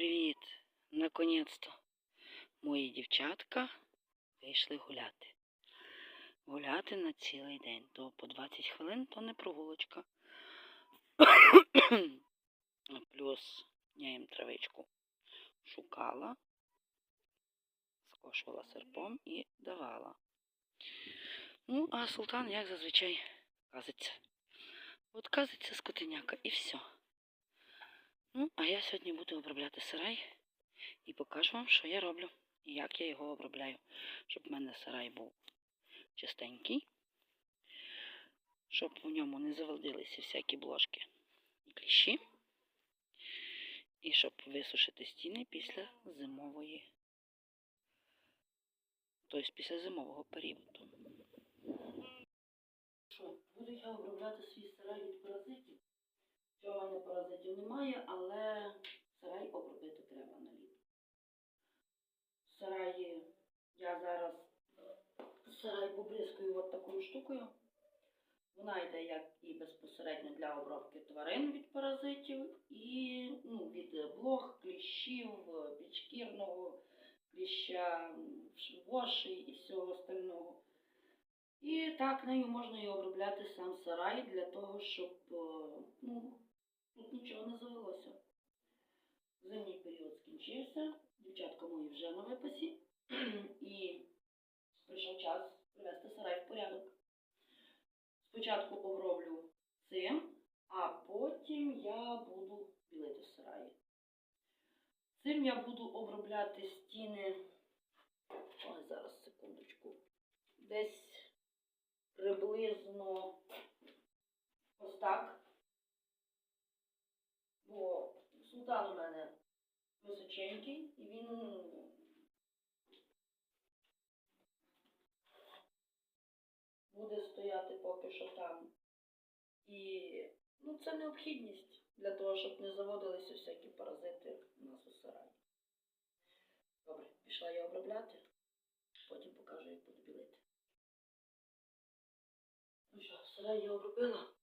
Привіт! Наконець-то мої дівчатка вийшли гуляти. Гуляти на цілий день. То по 20 хвилин то не прогулочка. Плюс я їм травичку шукала, скошувала серпом і давала. Ну, а султан, як зазвичай, казиться. От казиться скотиняка і все. Ну, а я сьогодні буду обробляти сарай і покажу вам, що я роблю і як я його обробляю, щоб в мене сарай був чистенький, щоб в ньому не завалдилися всякі бложки і кліщі, і щоб висушити стіни після зимової, тобто після зимового періоду. Що, буду я обробляти свій сарай від паразитів. В мене паразитів немає, але сарай обробити треба на літо. Сараї я зараз сарай побризкаю от такою штукою. Вона йде як і безпосередньо для обробки тварин від паразитів, і ну, від блох, кліщів, підшкірного, кліща, вошей і всього остального. І так нею можна і обробляти сам сарай для того, щоб е, ну, не завелося. Зимній період скінчився, дівчатка мої вже на випасі, і прийшов час привести сарай в порядок. Спочатку оброблю цим, а потім я буду білити сараї. Цим я буду обробляти стіни. Ой, зараз секундочку. Десь приблизно ось так. Бо султан у мене височенький, і він буде стояти поки що там. І ну, це необхідність для того, щоб не заводилися всякі паразити у нас у сараї. Добре, пішла я обробляти, потім покажу, як буду білити. Ну що, сарай я обробила.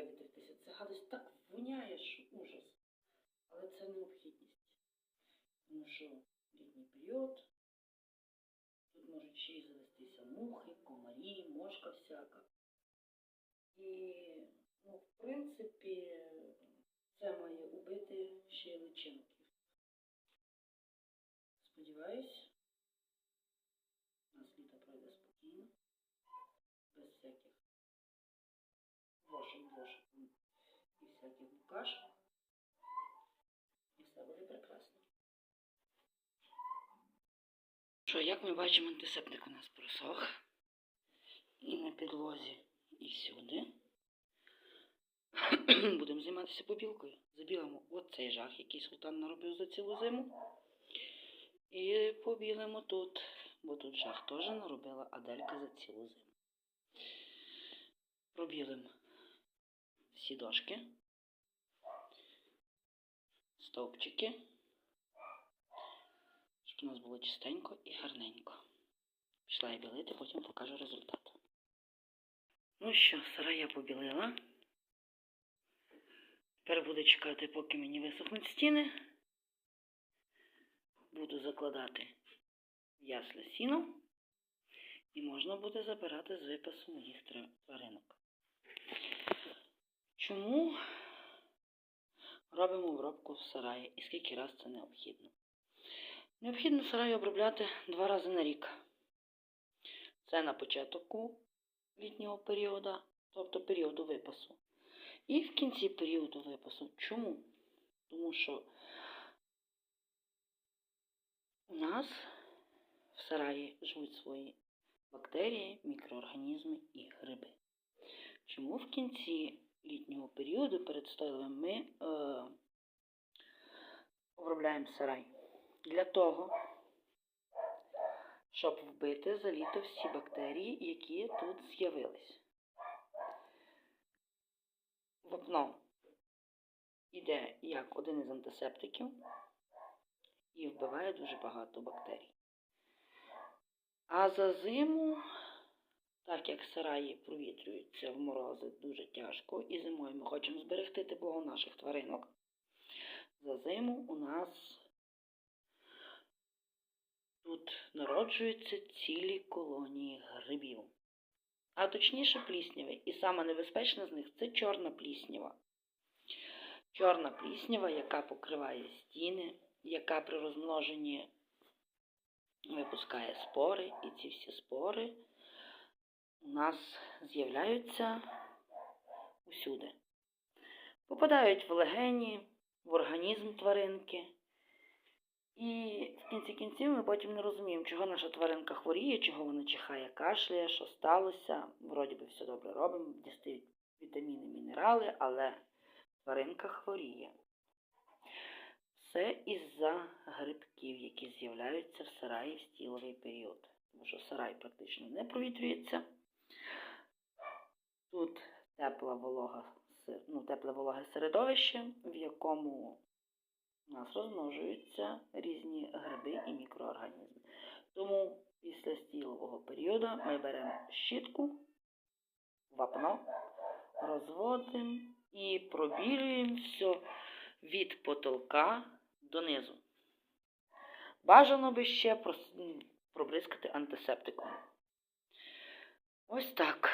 І вивітритися. Це гадость так воняє, що ужас. Але це необхідність. Тому що літній період, тут можуть ще й завестися мухи, комарі, мошка всяка. І, ну, в принципі, це має убити ще й личинки. Сподіваюсь, у нас літо пройде спокійно, без всяких вошок, блошок і всяких. І все буде прекрасно. Що, як ми бачимо, антисептик у нас просох. І на підлозі, і всюди. Будемо займатися побілкою. Забілимо оцей жах, який султан наробив за цілу зиму. І побілимо тут, бо тут жах теж наробила Аделька за цілу зиму. Пробілимо всі дошки, стовпчики, щоб у нас було чистенько і гарненько. Пішла я білити, потім покажу результат. Ну що, сарай я побілила. Тепер буду чекати, поки мені висохнуть стіни. Буду закладати ясля сіно. І можна буде забирати з випасу моїх тваринок. Чому робимо обробку в сараї і скільки раз це необхідно? Необхідно сарай обробляти два рази на рік. Це на початку літнього періоду, тобто періоду випасу. І в кінці періоду випасу. Чому? Тому що у нас в сараї живуть свої бактерії, мікроорганізми і гриби. Чому в кінці літнього періоду перед стойлом ми е, обробляємо сарай? Для того, щоб вбити за літо всі бактерії, які тут з'явились. Вапно іде як один із антисептиків і вбиває дуже багато бактерій. А за зиму Так як сараї провітрюються в морози дуже тяжко, і зимою ми хочемо зберегти тепло наших тваринок. За зиму у нас тут народжуються цілі колонії грибів. А точніше плісняви. І саме небезпечна з них це чорна пліснява. Чорна пліснява, яка покриває стіни, яка при розмноженні випускає спори, і ці всі спори нас з'являються усюди. Попадають в легені, в організм тваринки. І в кінці кінців ми потім не розуміємо, чого наша тваринка хворіє, чого вона чихає, кашляє, що сталося. Вроді би все добре робимо, дістають вітаміни, мінерали, але тваринка хворіє. Все із-за грибків, які з'являються в сараї в стіловий період. Тому що сарай практично не провітрюється. Тут тепла волога, ну, тепле вологе середовище, в якому у нас розмножуються різні гриби і мікроорганізми. Тому після стілового періоду ми беремо щітку, вапно, розводимо і пробілюємо все від потолка донизу. Бажано би ще пробризкати антисептиком. Ось так.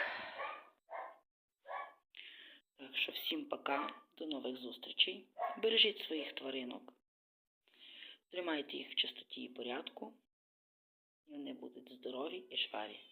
Так що всім пока, до нових зустрічей. Бережіть своїх тваринок. Тримайте їх в чистоті і порядку. І вони будуть здорові і жваві.